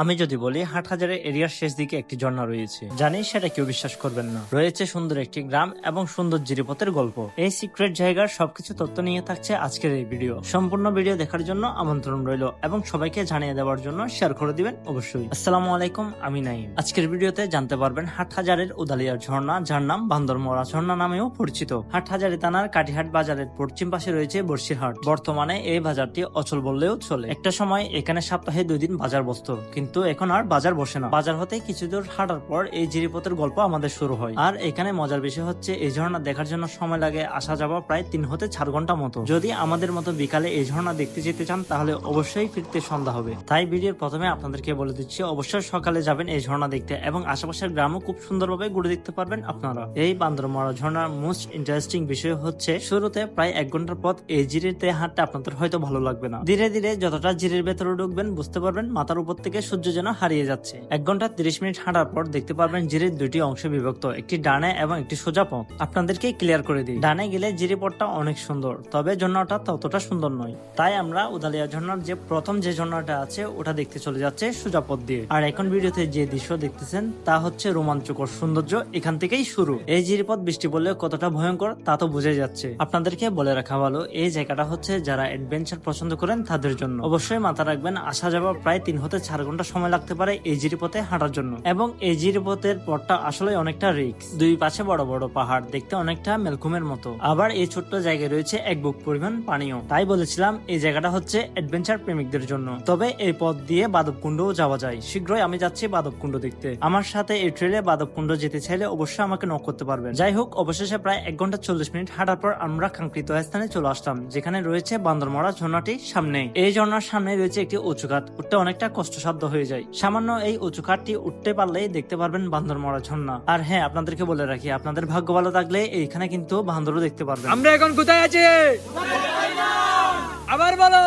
আমি যদি বলি, হাটহাজারের এরিয়ার শেষ দিকে একটি ঝর্ণা রয়েছে। জানি সেটা কেউ বিশ্বাস করবেন না। রয়েছে সুন্দর একটি গ্রাম এবং সুন্দর জিরিপথের গল্প। এই সিক্রেট জায়গার সবকিছু তথ্য নিয়ে থাকছে আজকের এই ভিডিও সম্পূর্ণ ভিডিও দেখার জন্য আমন্ত্রণ রইল এবং সবাইকে জানিয়ে দেওয়ার জন্য শেয়ার করে দিবেন অবশ্যই। আসসালামু আলাইকুম, আমি নাইম আজকের ভিডিওতে জানতে পারবেন, হাটহাজারের উদালিয়ার ঝর্ণা, যার নাম বান্দরমরা ঝর্ণা নামেও পরিচিত। হাট হাটহাজারি থানার কাটিহাট বাজারের পশ্চিম পাশে রয়েছে বর্ষিরহাট বর্তমানে এই বাজারটি অচল বললেও চলে। একটা সময় এখানে সপ্তাহে দুই দিন বাজার বসতো কিন্তু এখন আর বাজার বসে না। বাজার হতে কিছু দূর হাঁটার পর এই জিরিপথের গল্প আমাদের শুরু হয়। আর এখানে মজার বিষয় হচ্ছে, এই ঝর্ণা দেখার জন্য সময় লাগে আসা যাওয়া প্রায় তিন হতে চার ঘণ্টা মতো। যদি আমাদের মতো বিকালে এই ঝর্ণা দেখতে যেতে চান, তাহলে অবশ্যই ফিরতে সন্ধ্যা হবে। তাই ভিডিওর প্রথমে আপনাদেরকে বলে দিচ্ছি, অবশ্যই সকালে যাবেন এই ঝর্ণা দেখতে এবং আশেপাশের গ্রামও খুব সুন্দরভাবে ঘুরে দেখতে পারবেন আপনারা। এই বান্দরমরা ঝর্ণার মোস্ট ইন্টারেস্টিং বিষয় হচ্ছে, শুরুতে প্রায় এক ঘণ্টার পথ এই জিরিতে হাঁটতে আপনাদের হয়তো ভালো লাগবে না। ধীরে ধীরে যতটা জিরির ভেতরে ঢুকবেন, বুঝতে পারবেন মাথার উপর থেকে সূর্য যেন হারিয়ে যাচ্ছে। এক ঘণ্টা তিরিশ মিনিট হাঁটার পর দেখতে পারবেন জিরির দুটি অংশে বিভক্ত, একটি ডানে এবং একটি সোজা পথ। আপনাদেরকে ক্লিয়ার করে দিই। ডানে গেলে জিরি পথটা অনেক সুন্দর, তবে ঝর্ণাটা ততটা সুন্দর নয়। তাই আমরা উদালিয়া ঝর্ণার যে প্রথম যে ঝর্ণাটা আছে, ওটা দেখতে চলে যাচ্ছে সোজা পথ দিয়ে। আর এখন ভিডিওতে যে দৃশ্য দেখতেছেন, তা হচ্ছে রোমাঞ্চকর সৌন্দর্য এখান থেকেই শুরু। এই জিরিপথ বৃষ্টি বললে কতটা ভয়ঙ্কর, তা তো বুঝে যাচ্ছে। আপনাদেরকে বলে রাখা ভালো, এই জায়গাটা হচ্ছে যারা অ্যাডভেঞ্চার পছন্দ করেন তাদের জন্য। অবশ্যই মাথা রাখবেন, আসা যাওয়া প্রায় তিন হতে চার ঘণ্টা সময় লাগতে পারে এই জিরিপথে হাঁটার জন্য। এবং এই জিরিপথের পথটা আসলে অনেকটা রিক্স। দুই পাশে বড় বড় পাহাড় দেখতে অনেকটা মেলকুমের মতো। আবার এই ছোট্ট জায়গায় রয়েছে এক বুক পরিমাণ পানিও। তাই বলেছিলাম এই জায়গাটা হচ্ছে অ্যাডভেঞ্চার প্রেমিকদের জন্য। তবে এই পথ দিয়ে বাদবকুণ্ডও যাওয়া যায়। শীঘ্রই আমি যাচ্ছি বাদবকুণ্ড দেখতে। আমার সাথে এই ট্রেলে বাদবকুণ্ড যেতে চাইলে অবশ্যই আমাকে নক করতে পারবেন। যাই হোক, অবশেষে প্রায় এক ঘণ্টা চল্লিশ মিনিট হাঁটার পর আমরা কাঙ্ক্ষিত স্থানে চলে আসলাম, যেখানে রয়েছে বান্দরমরা ঝর্ণাটি সামনে। এই ঝর্ণার সামনে রয়েছে একটি উঁচু ঘাট উঠতে অনেকটা কষ্টসাধ্য হয়ে যায়। সামান্য এই উঁচু কাঠটি উঠতে পারলেই দেখতে পারবেন বান্দর বান্দরমরা ঝর্ণা। আর হ্যাঁ আপনাদেরকে বলে রাখি আপনাদের ভাগ্য ভালো থাকলে এইখানে কিন্তু বান্দরও দেখতে পারবেন। আমরা এখন কোথায় আছি? আবার বলো!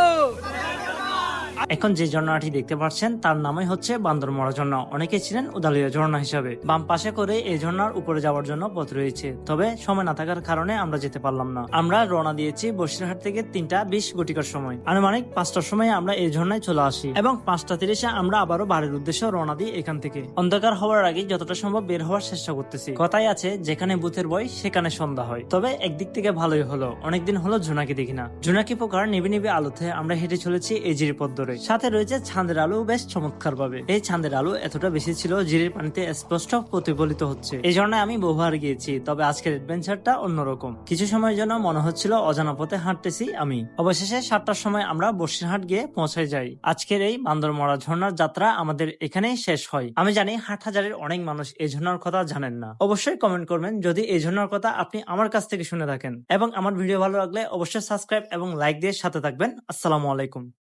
এখন যে ঝর্ণাটি দেখতে পাচ্ছেন, তার নামই হচ্ছে বান্দরমরা ঝর্ণা। অনেকে ছিলেন উদালিয়া ঝর্ণা হিসাবে। বাম পাশে করে এই ঝর্ণার উপরে যাওয়ার জন্য পথ রয়েছে। তবে সময় না থাকার কারণে আমরা যেতে পারলাম না। আমরা রওনা দিয়েছি বসিরহাট থেকে তিনটা বিশ গটিকার সময়। আনুমানিক পাঁচটার সময় আমরা এই ঝর্ণায় চলে আসি এবং পাঁচটা তিরিশে আমরা আবারও বাড়ির উদ্দেশ্যে রওনা দিই এখান থেকে। অন্ধকার হওয়ার আগে যতটা সম্ভব বের হওয়ার চেষ্টা করতেছি। কথাই আছে, যেখানে বুথের বই সেখানে সন্ধ্যা হয়। তবে একদিক থেকে ভালোই হলো। অনেকদিন হলো জোনাকি দেখি না। জোনাকি পোকার নিবি নিবি আলোতে আমরা হেঁটে চলেছি এই জিরিপথ ধরে। সাথে রয়েছে ছাদের আলো, বেশ চমৎকার ভাবে এই ছাদের আলো এতটা বেশি ছিল জিরির পানিতে স্পষ্ট প্রতিফলিত হচ্ছে। এই জন্য আমি বহুবার গিয়েছি, তবে আজকের অ্যাডভেঞ্চারটা অন্যরকম। কিছু সময়ের জন্য মনে হচ্ছিল, অজানা পথে হাঁটতেছি আমি। অবশেষে সাতটার সময় আমরা বসিরহাট গিয়ে পৌঁছায় যাই। আজকের এই বান্দরমরা ঝর্ণার যাত্রা আমাদের এখানেই শেষ হয়। আমি জানি, হাট হাজারের অনেক মানুষ এই ঝর্ণার কথা জানেন না। অবশ্যই কমেন্ট করবেন, যদি এই ঝর্ণার কথা আপনি আমার কাছ থেকে শুনে থাকেন। এবং আমার ভিডিও ভালো লাগলে অবশ্যই সাবস্ক্রাইব এবং লাইক দিয়ে সাথে থাকবেন। আসসালামু আলাইকুম।